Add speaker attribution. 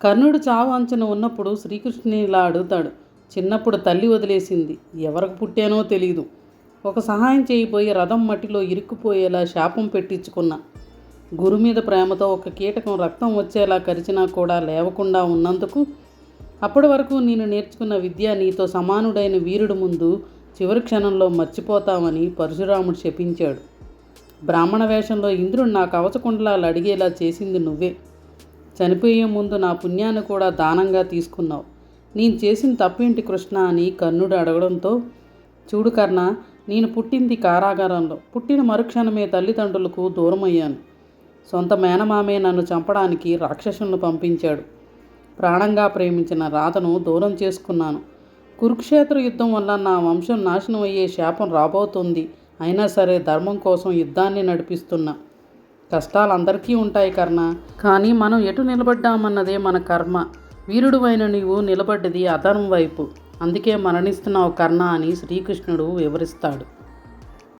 Speaker 1: కర్ణుడు చావు అంచన ఉన్నప్పుడు శ్రీకృష్ణుని ఇలా అడుగుతాడు. చిన్నప్పుడు తల్లి వదిలేసింది. ఎవరికి పుట్టానో తెలియదు ఒక సహాయం చేయిపోయి రథం మట్టిలో ఇరుక్కుపోయేలా శాపం పెట్టించుకున్నా. గురు మీద ప్రేమతో ఒక కీటకం రక్తం వచ్చేలా కరిచినా కూడా లేవకుండా ఉన్నందుకు అప్పటి వరకు నేను నేర్చుకున్న విద్య నీతో సమానుడైన వీరుడు ముందు చివరి క్షణంలో మర్చిపోతామని పరశురాముడు శపించాడు బ్రాహ్మణ వేషంలో ఇంద్రుడు నా కవచకుండలాలు అడిగేలా చేసింది నువ్వే. చనిపోయే ముందు నా పుణ్యాన్ని కూడా దానంగా తీసుకున్నావు. నేను చేసిన తప్పేంటి కృష్ణ అని కర్ణుడు అడగడంతో చూడు కర్ణ నేను పుట్టింది కారాగారంలో. పుట్టిన మరుక్షణమే తల్లిదండ్రులకు దూరమయ్యాను. సొంత మేనమామే నన్ను చంపడానికి రాక్షసులను పంపించాడు. ప్రాణంగా ప్రేమించిన రాధను దూరం చేసుకున్నాను. కురుక్షేత్ర యుద్ధం వల్ల నా వంశం నాశనం అయ్యే శాపం రాబోతుంది. అయినా సరే ధర్మం కోసం యుద్ధాన్ని నడిపిస్తున్నా కష్టాలు అందరికీ ఉంటాయి కర్ణ. కానీ మనం ఎటు నిలబడ్డామన్నదే మన కర్మ. వీరుడు అయిన నీవు నిలబడ్డది అధర్మం వైపు. అందుకే మరణిస్తున్నావు కర్ణ అని శ్రీకృష్ణుడు వివరిస్తాడు.